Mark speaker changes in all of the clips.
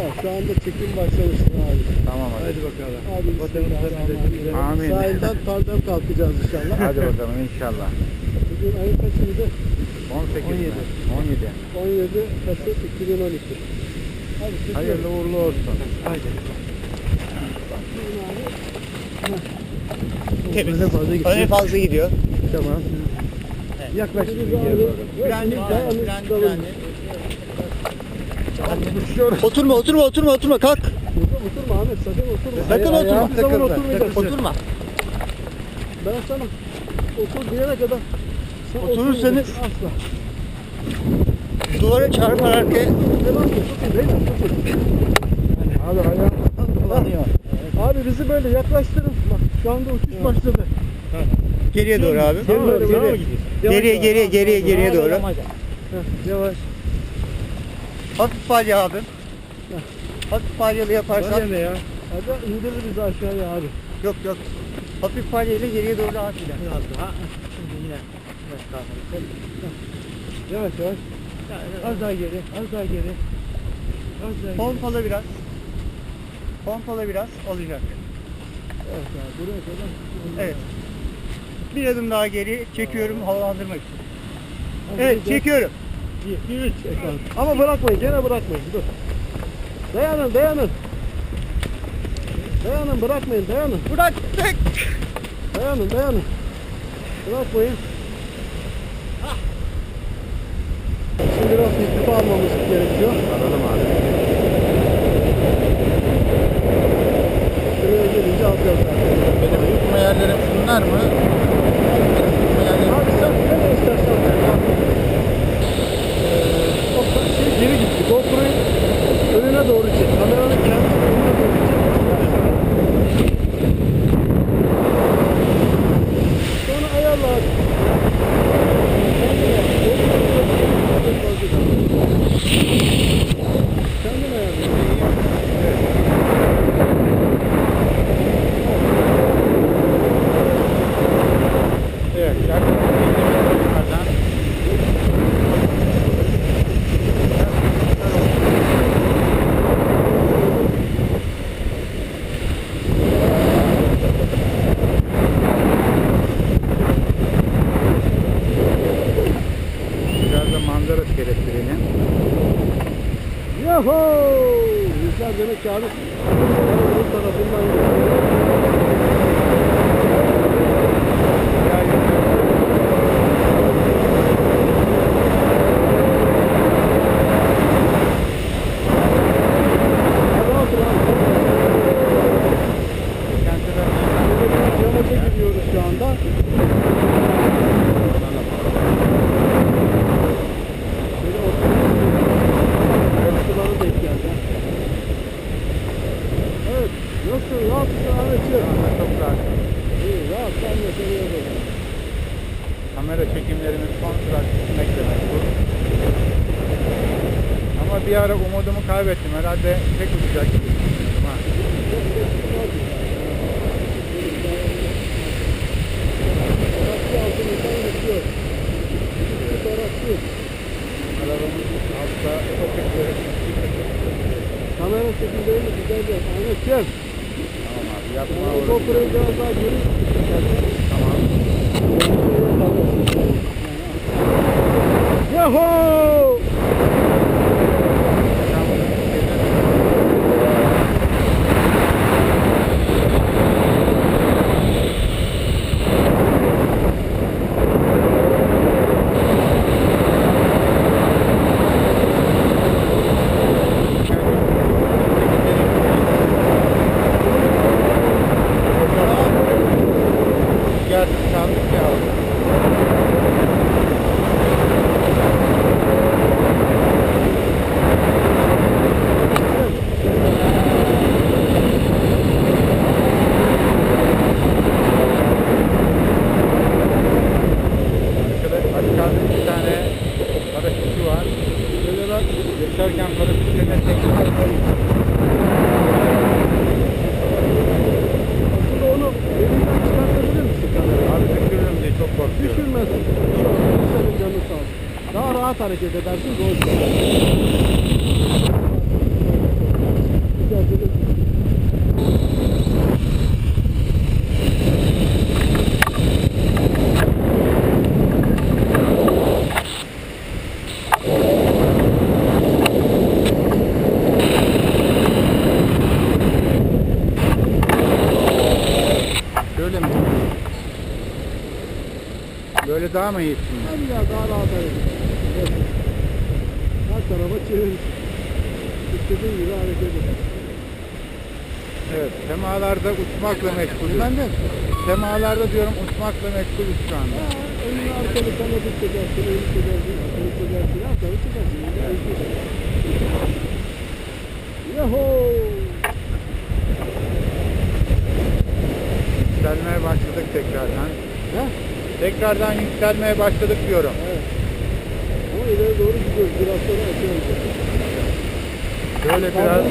Speaker 1: Evet, şu anda çekim başlamıştır abi.
Speaker 2: Tamam hadi.
Speaker 1: Hadi bakalım. Abi
Speaker 2: Amin.
Speaker 1: Amin. Sahilden tandem kalkacağız inşallah.
Speaker 2: Hadi bakalım inşallah.
Speaker 1: Bugün ayın kaçıydı?
Speaker 2: 18
Speaker 1: 17.
Speaker 2: mi? 17.
Speaker 1: 17 Kasım 2012. Hadi.
Speaker 2: Hayırlı uğurlu olsun.
Speaker 1: Haydi.
Speaker 3: Temiz.
Speaker 1: Fazla gidiyor.
Speaker 3: Öyle fazla gidiyor.
Speaker 1: Tamam. Yaklaş şimdi geriye doğru.
Speaker 3: Frenli, frenli, frenli. Oturma, oturma, oturma, oturma. Kalk.
Speaker 1: Otur- Oturma Ahmet sakın oturma.
Speaker 3: Sakın
Speaker 1: Ayağa-
Speaker 3: oturma.
Speaker 1: hiçbir zaman oturmayacaksın.
Speaker 3: Oturma.
Speaker 1: Ben sana otur diyene kadar sen
Speaker 3: Oturursanız-
Speaker 1: asla.
Speaker 3: Duvara çarpar arkaya.
Speaker 1: Devam et. Abi ayağım dolanıyor. Abi bizi böyle yaklaştırın. Bak şu anda uçuş başladı.
Speaker 3: Geriye doğru abi.
Speaker 1: Tamam,
Speaker 3: Geriye,
Speaker 1: geriye.
Speaker 3: geriye, geriye, geriye, doğru.
Speaker 1: Yavaş.
Speaker 3: Hafif palya abi. Hafif palyalı yaparsan.
Speaker 1: ne ya? Hadi indirir bizi aşağıya abi.
Speaker 3: Yok yok. Hafif palya ile geriye doğru at ile.
Speaker 1: Biraz daha. Şimdi yine. Yavaş yavaş. Az daha geri, az daha geri. Az daha geri.
Speaker 3: Pompala biraz. Pompala biraz olacak.
Speaker 1: Evet abi, buraya kadar.
Speaker 3: Evet. Bir adım daha geri çekiyorum havalandırmak için. Evet çekiyorum.
Speaker 1: Bir, bir üç bakalım. Ama bırakmayın, gene bırakmayın. Dur. Dayanın, dayanın. Dayanın, bırakmayın, dayanın.
Speaker 3: Bıraktık.
Speaker 1: Dayanın, dayanın. Bırakmayın. Şimdi biraz irtifa almamız gerekiyor.
Speaker 2: Alalım abi.
Speaker 1: Şuraya gelince alacağız.
Speaker 2: Benim yutma yerlerim şunlar mı? Benim yutma yerlerim
Speaker 1: Abi sen nereye istersen ver. Ee, o şey geri gitti. GoPro'yu önüne doğru çek. Kameranın kendisi önüne doğru çek. Sonra ayarla abi. Kendin ayarla.
Speaker 2: Evet. Şarkı yukarıdan. Biraz da manzara şereflerinin.
Speaker 1: Yahu! Rüzgar demek ki abi tarafından geliyor. Hadi otur abi. Yamaca gidiyoruz şu anda. Şöyle oturalım. Yalıkıları denk geldi. Evet. Nasıl? Rahat mısın Ahmetciğim?
Speaker 2: Çok rahat.
Speaker 1: İyi. Rahat. Ben de seviyorum.
Speaker 2: Son sıra bitmek demek bu. Ama bir ara umudumu kaybettim. Herhalde tek uçacak gibi ha. Arabamız altta çok kötü.
Speaker 1: Kamera çekimlerini güzel yap. Ahmetciğim.
Speaker 2: Tamam abi yapma.
Speaker 1: GoPro'yu biraz daha.
Speaker 2: Tamam.
Speaker 1: Yahoo! hareket edersin gol
Speaker 2: Böyle
Speaker 1: mi? Böyle daha mı iyi? Tarafa çevirirsin. İstediğin gibi hareket eder.
Speaker 2: Evet, semalarda uçmakla meşgulüz.
Speaker 1: Ben de.
Speaker 2: Semalarda diyorum uçmakla meşgulüz şu anda.
Speaker 1: Önünü arkanı kanadı çekersin, önü çekersin, arkayı çekersin, arkanı çekersin. Yahoo!
Speaker 2: Yükselmeye başladık tekrardan.
Speaker 1: Ha?
Speaker 2: Tekrardan yükselmeye başladık diyorum.
Speaker 1: Evet. İleri doğru gidiyoruz. Biraz sonra açıyoruz.
Speaker 2: Şöyle biraz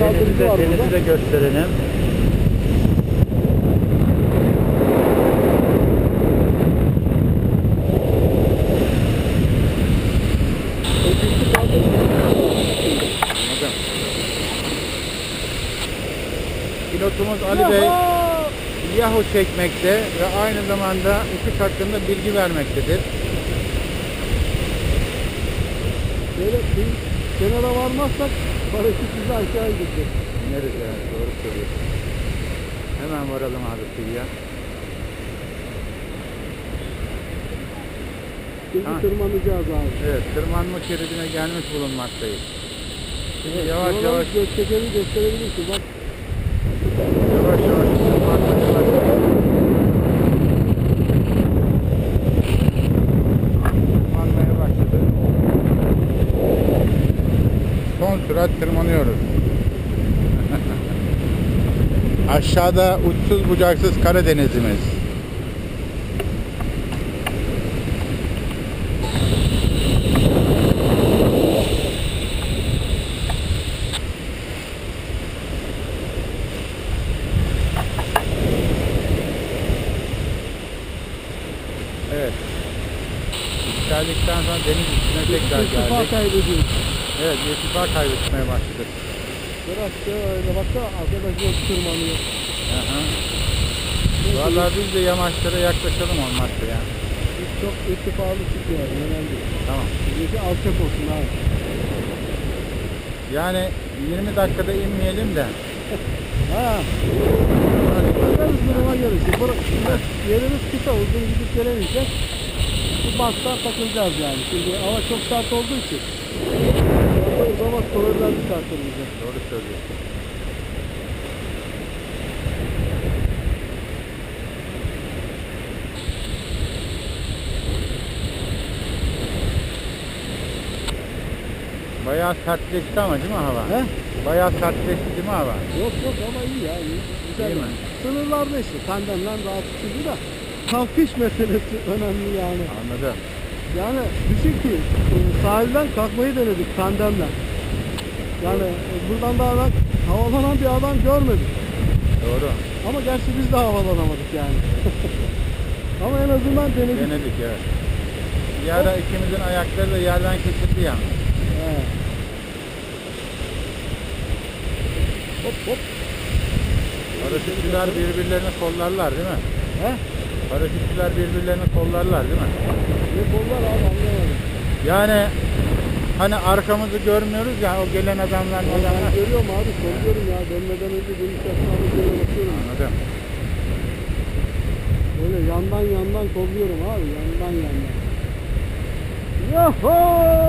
Speaker 2: denizi de, denizi de gösterelim. Pilotumuz Ali Bey Yahoo çekmekte ve aynı zamanda uçuş hakkında bilgi vermektedir.
Speaker 1: Bir kenara varmazsak paraşüt bizi aşağı indirecek.
Speaker 2: İneriz evet, doğru söylüyorsun. Hemen varalım abi kıyıya.
Speaker 1: Şimdi
Speaker 2: Ha.
Speaker 1: tırmanacağız abi.
Speaker 2: Evet, tırmanma şeridine gelmiş bulunmaktayız. Şimdi
Speaker 1: Evet,
Speaker 2: yavaş yavaş,
Speaker 1: gö- tekeri gösterebilirsin. Bak
Speaker 2: yavaş yavaş tırmanmaya başladık. Tırmanmaya başladık. Sürat tırmanıyoruz. Aşağıda uçsuz bucaksız Karadenizimiz. Evet. Yükseldikten sonra deniz üstüne tekrar geldik. Evet, irtifa kaybetmeye başladık.
Speaker 1: Biraz şöyle baksana arkadaş yok tırmanıyor.
Speaker 2: Aha. Vallahi biz de yamaçlara yaklaşalım olmazsa ya.
Speaker 1: Biz çok irtifalı çıkıyor. Önemli.
Speaker 2: Tamam.
Speaker 1: Bizdeki alçak olsun abi.
Speaker 2: Yani 20 dakikada inmeyelim de.
Speaker 1: Ha. Bakarız duruma göre. Şimdi bura- şimdi yerimiz kısa uzun gidip gelemeyeceğiz. Bu banttan takılacağız yani. Şimdi hava çok sert olduğu için. O zaman sorular çıkartır bize.
Speaker 2: Doğru söylüyorsun. Bayağı sertleşti ama değil mi hava?
Speaker 1: He?
Speaker 2: Bayağı sertleşti değil mi hava?
Speaker 1: Yok yok ama iyi ya. iyi. Güzel.
Speaker 2: İyi mi?
Speaker 1: Sınırlarda işte. Tandemden rahat çıkıldı da. Kalkış meselesi önemli yani.
Speaker 2: Anladım.
Speaker 1: Yani düşün ki e, sahilden kalkmayı denedik tandemle. Yani e, buradan daha ben havalanan bir adam görmedim.
Speaker 2: Doğru.
Speaker 1: Ama gerçi biz de havalanamadık yani. Ama en azından denedik.
Speaker 2: Denedik evet. Ara ikimizin ayakları da yerden kesildi yalnız.
Speaker 1: He. Hop hop.
Speaker 2: Paraşütçüler birbirlerini kollarlar değil mi?
Speaker 1: He?
Speaker 2: Paraşütçüler birbirlerini kollarlar değil mi?
Speaker 1: Ne kollar abi anlayamadım.
Speaker 2: Yani hani arkamızı görmüyoruz ya o gelen adamlar
Speaker 1: Ben
Speaker 2: adamlar.
Speaker 1: görüyorum abi kolluyorum ya. Dönmeden önce dönüş yapmamı göre bakıyorum.
Speaker 2: Anladım.
Speaker 1: Böyle yandan yandan kolluyorum abi. Yandan yandan. Yahoo!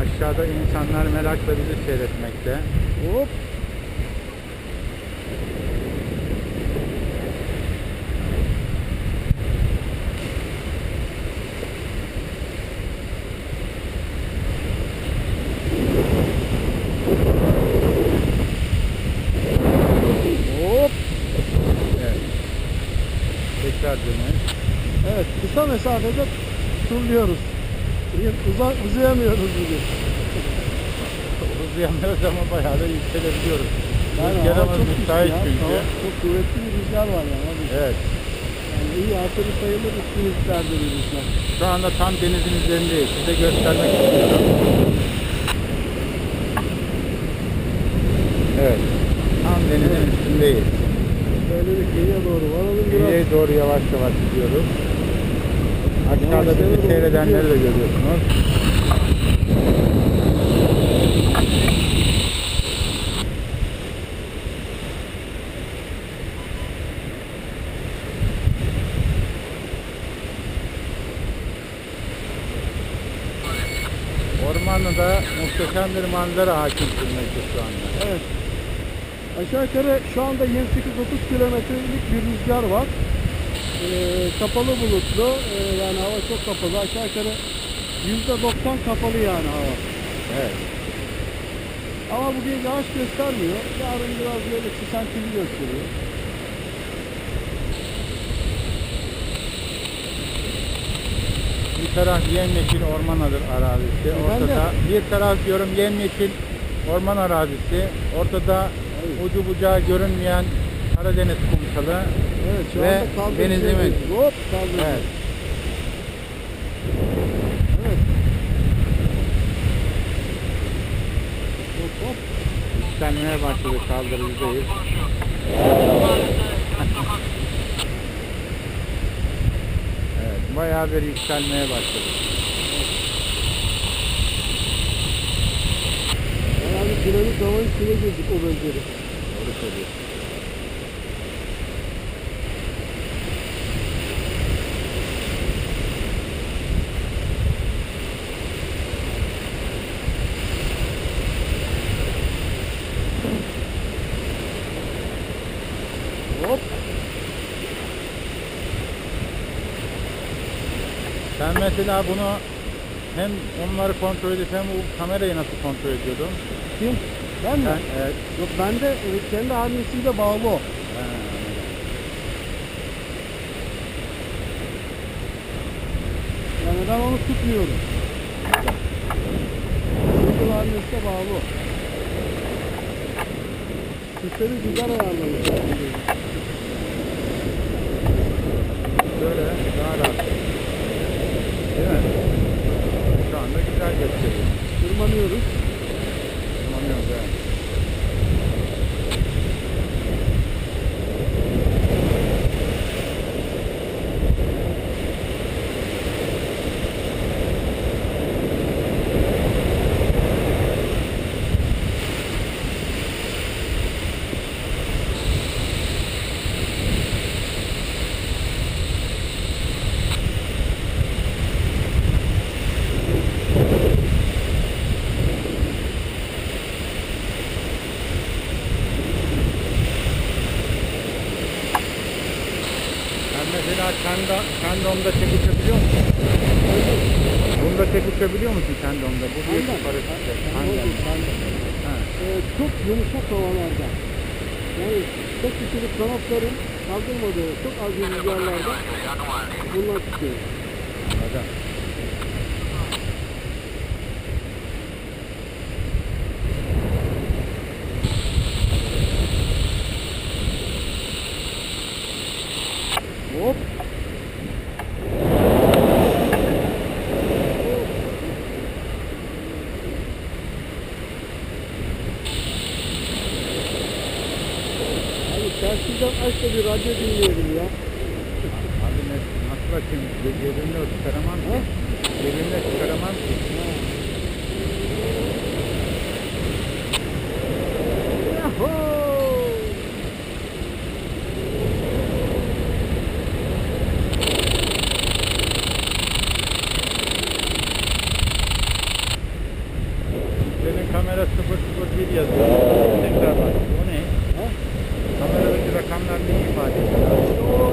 Speaker 2: Aşağıda insanlar merakla bizi seyretmekte.
Speaker 1: Hop.
Speaker 2: Evet. Tekrar dönüyoruz.
Speaker 1: Evet kısa mesafede turluyoruz. Uzak uzayamıyoruz bugün.
Speaker 2: Uzayamıyoruz ama bayağı da yükselebiliyoruz.
Speaker 1: Yani çok güçlü
Speaker 2: müsait çünkü.
Speaker 1: Çok kuvvetli bir rüzgar var yani. Abi.
Speaker 2: Evet.
Speaker 1: Yani iyi hatırı sayılır üstün rüzgarda bir rüzgar.
Speaker 2: Şu anda tam denizin üzerindeyiz. Size göstermek istiyorum. Evet. Tam denizin üstündeyiz.
Speaker 1: Böyle bir kıyıya doğru varalım biraz.
Speaker 2: Kıyıya doğru yavaş yavaş gidiyoruz. Aşağıda bizi seyredenleri de görüyorsunuz. Ormanlı'da muhteşem bir manzara hakim sürmekte şu anda.
Speaker 1: Evet. Aşağı yukarı şu anda 28-30 kilometrelik bir rüzgar var. Ee, kapalı bulutlu. Ee, yani hava çok kapalı. Aşağı yukarı %90 kapalı yani hava.
Speaker 2: Evet.
Speaker 1: Ama bugün yağış göstermiyor. Yarın biraz böyle çisentili gösteriyor.
Speaker 2: Bir taraf yemyeşil orman arazisi.
Speaker 1: Efendim?
Speaker 2: Ortada bir taraf diyorum yemyeşil orman arazisi. Ortada ucu bucağı görünmeyen Karadeniz kumsalı.
Speaker 1: Evet şu
Speaker 2: Ve denizimiz.
Speaker 1: Hop kaldırıcı.
Speaker 2: Evet.
Speaker 1: Evet. Hop hop.
Speaker 2: Yükselmeye başladı kaldırıcıdayız. evet, bayağı bir yükselmeye başladı.
Speaker 1: Bayağı bir dinamik hava içine girdik o bölgede.
Speaker 2: Doğru söylüyorsun. Mesela bunu hem onları kontrol edip hem bu kamerayı nasıl kontrol ediyordun?
Speaker 1: Kim? Ben mi?
Speaker 2: Ben, evet.
Speaker 1: Yok bende e, kendi hanesiyle bağlı o.
Speaker 2: Ha,
Speaker 1: Yani ben onu tutmuyorum. Google hanesine bağlı o. Sistemi güzel ayarlamış.
Speaker 2: Böyle daha rahat. Değil mi? Şu anda güzel gösteriyor.
Speaker 1: Tırmanıyoruz.
Speaker 2: Tırmanıyoruz evet. Sen mesela kendi, kendi onda tek uçabiliyor musun? Uçabiliyor musun onda? Bu bir.
Speaker 1: Kandan.
Speaker 2: Ha.
Speaker 1: Ee, çok yumuşak havalarda. Yani tek kişilik kanatların kaldırmadığı çok az rüzgarlarda bunlar çıkıyor.
Speaker 2: Anladım.
Speaker 1: Tersinden aç da bir radyo dinleyelim ya.
Speaker 2: Abi ne, nasıl bakayım? Ce- Cebimde çıkaramam ki. Cebimde çıkaramam ki. Kamera 001 yazıyor. Tekrar bak. O ne?
Speaker 1: Ha?
Speaker 2: Kameradaki rakamlar ne ifade ediyor?
Speaker 1: İşte o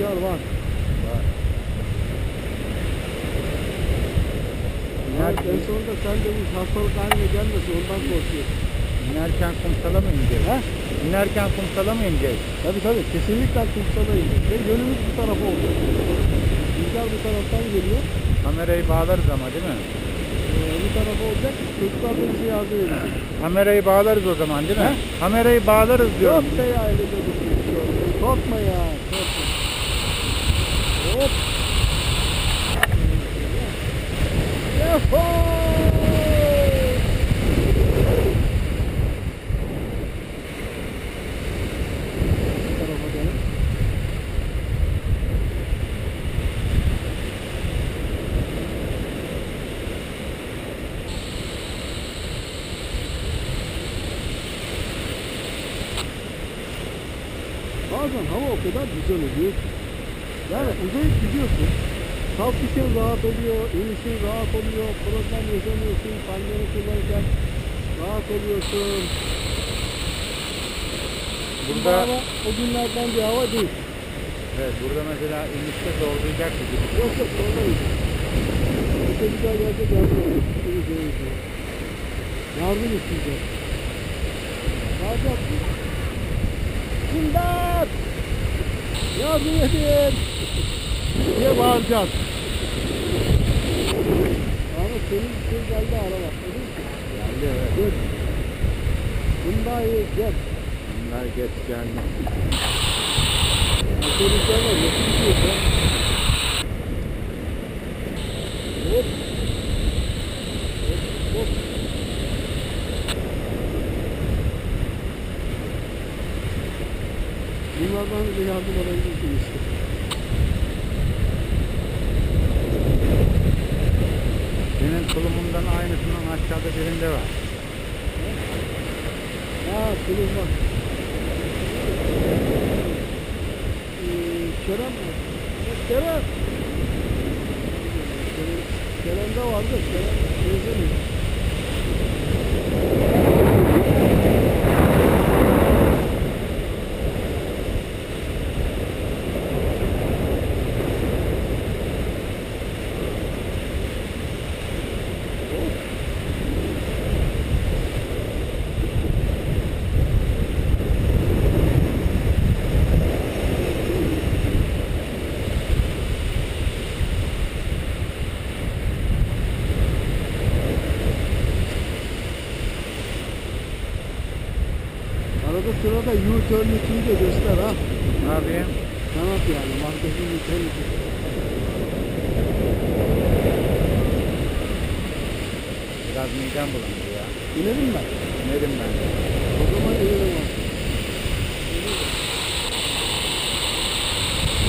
Speaker 1: rüzgar var.
Speaker 2: Var.
Speaker 1: Yani en sonunda sen de bu hastalık haline gelmesin ondan korkuyorsun.
Speaker 2: İnerken kumsala mı ineceğiz?
Speaker 1: Ha?
Speaker 2: İnerken kumsala mı ineceğiz?
Speaker 1: Tabii tabii kesinlikle kumsalayız. Ve yönümüz bu tarafa olacak. Rüzgar bu taraftan geliyor.
Speaker 2: Kamerayı bağlarız ama değil mi?
Speaker 1: Ee, bu tarafa olacak. Çocuklar da bize yardım edecek.
Speaker 2: Kamerayı bağlarız o zaman değil mi? Kamerayı bağlarız diyorum.
Speaker 1: Yok be ya öyle dedik. Korkma ya. Korkma. Hop. Bu tarafa dönüp. Bazen hava o kadar güzel oluyor ki. Yani uzayıp gidiyorsun. Kalkışın rahat oluyor, inişin rahat oluyor, problem yaşamıyorsun, palmiyonu kullanırken rahat oluyorsun. Bu
Speaker 2: Burada
Speaker 1: hava o günlerden bir hava değil.
Speaker 2: evet burada mesela inişte zorlayacak bir gibi.
Speaker 1: Yok yok gelecek yardım edecek. Seni göreceğiz. Yardım isteyeceğiz. Ne yapacaksın? İmdat! Yardım edin! diye bağıracağız. Ama senin şey geldi araba.
Speaker 2: Geldi evet.
Speaker 1: Gel. Hyundai gel.
Speaker 2: Bunlar geç geldi.
Speaker 1: Motorun var. Nasıl gidiyorsa. Hop. Hop. Hop. Bunlardan bir yardım alabilirsin işte.
Speaker 2: Senin aynısından aşağıda birinde var.
Speaker 1: Ha, kılıç var. Ee, Kerem mi? Kerem. Kerem. Kerem'de vardı. Kerem benzemiyor. Arada U-turn de göster ha.
Speaker 2: Ne yapayım?
Speaker 1: Sanat yani. Marketin U-turn.
Speaker 2: Biraz midem bulandı ya.
Speaker 1: İnelim ben.
Speaker 2: Nerim ben?
Speaker 1: O zaman inelim bak.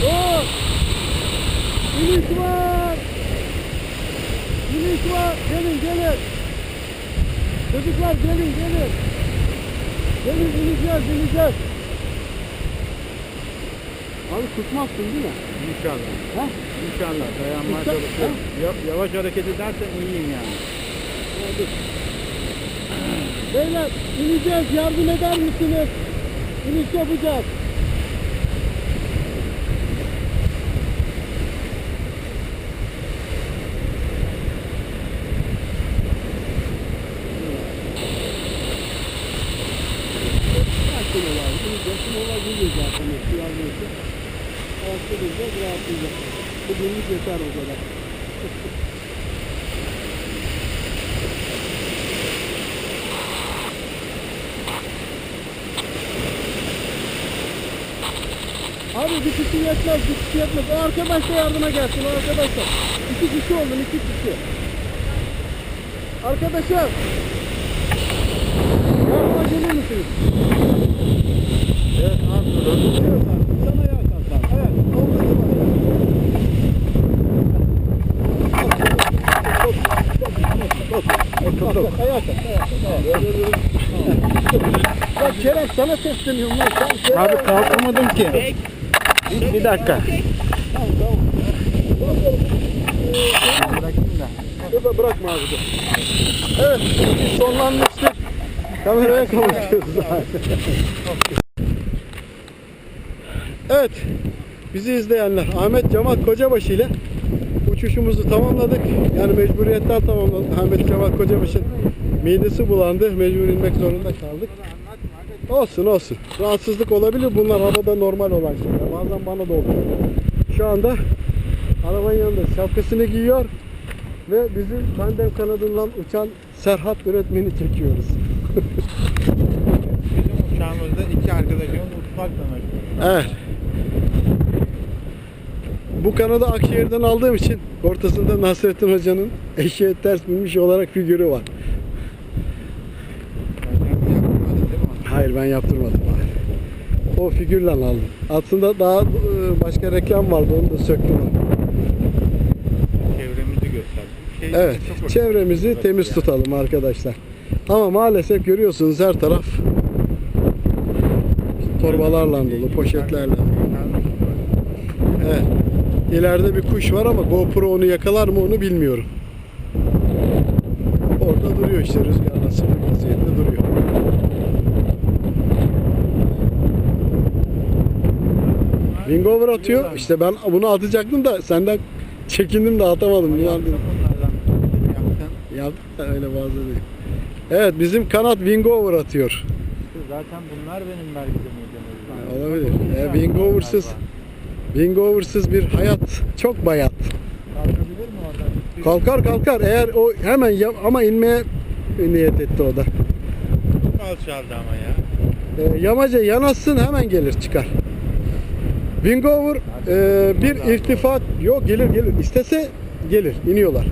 Speaker 1: Oh! İniş var! İniş var! Gelin gelin! Çocuklar gelin gelin! Gelin ineceğiz ineceğiz! Abi tutmazsın değil mi?
Speaker 2: İnşallah.
Speaker 1: Ha?
Speaker 2: İnşallah dayanmaya
Speaker 1: Tutsak-
Speaker 2: çalışıyorum. Ya- Yavaş hareket edersen iyiyim yani.
Speaker 1: Hadi. Beyler ineceğiz yardım eder misiniz? İniş yapacağız. Sakin ol abi. İneceğiz. Sınava geliyor zaten. Eski yardım için. Ayakta duracağız, rahatlayacağız. Bugünlük yeter o kadar. Abi bir kişi yetmez, bir kişi yetmez. O arkadaş da yardıma gelsin, o arkadaşlar. İki kişi olun, iki kişi. Arkadaşlar. Yardıma gelir misiniz?
Speaker 2: Evet, durun.
Speaker 1: Evet abi, kalk abi. Evet, omuz Kalk. Bak Kerem sana sesleniyorum lan.
Speaker 2: Abi kalkamadım ki. Bir dakika.
Speaker 1: Tamam tamam.
Speaker 2: Bırakayım da.
Speaker 1: Bırakma abi. Evet, sonlanmıştık. Kameraya kavuşuyoruz zaten. evet, bizi izleyenler Ahmet Cemal Kocabaşı ile uçuşumuzu tamamladık. Yani mecburiyetten tamamladık. Ahmet Cemal Kocabaşı'nın midesi bulandı. Mecbur inmek zorunda kaldık. Olsun olsun. Rahatsızlık olabilir. Bunlar havada normal olan şeyler. Bazen bana da oluyor. Şu anda arabanın yanında şapkasını giyiyor ve bizim tandem kanadından uçan Serhat üretmeni çekiyoruz.
Speaker 2: Bizim uçağımızda iki arkadaşımız uçmakla meşgul.
Speaker 1: Evet. Bu kanadı Akşehir'den aldığım için ortasında Nasrettin Hoca'nın eşeğe ters binmiş olarak figürü var. Hayır ben yaptırmadım. O figürle aldım. Aslında daha e, başka reklam vardı onu da söktüm.
Speaker 2: Çevremizi gösterdik. Şey,
Speaker 1: Evet, çevremizi temiz
Speaker 2: Yani.
Speaker 1: tutalım arkadaşlar. Ama maalesef görüyorsunuz her taraf torbalarla dolu, poşetlerle. İleride bir kuş var ama GoPro onu yakalar mı onu bilmiyorum. Orada duruyor işte rüzgarla sıfır vaziyette duruyor. Wingover atıyor. İşte ben bunu atacaktım da senden çekindim de atamadım. Dedim.
Speaker 2: Yaptın.
Speaker 1: Yaptık da öyle fazla değil. Evet bizim kanat Wingover atıyor.
Speaker 2: Zaten bunlar benim belki de midem
Speaker 1: Olabilir. E, Wingover'sız Wingover'sız bir hayat çok bayat.
Speaker 2: Kalkabilir mi oradan?
Speaker 1: Kalkar kalkar eğer o hemen ya- ama inmeye niyet etti o da.
Speaker 2: Alçaldı ama ya.
Speaker 1: E, yamaca yanaşsın hemen gelir çıkar. Wingover e, bir irtifat yok gelir gelir istese gelir iniyorlar.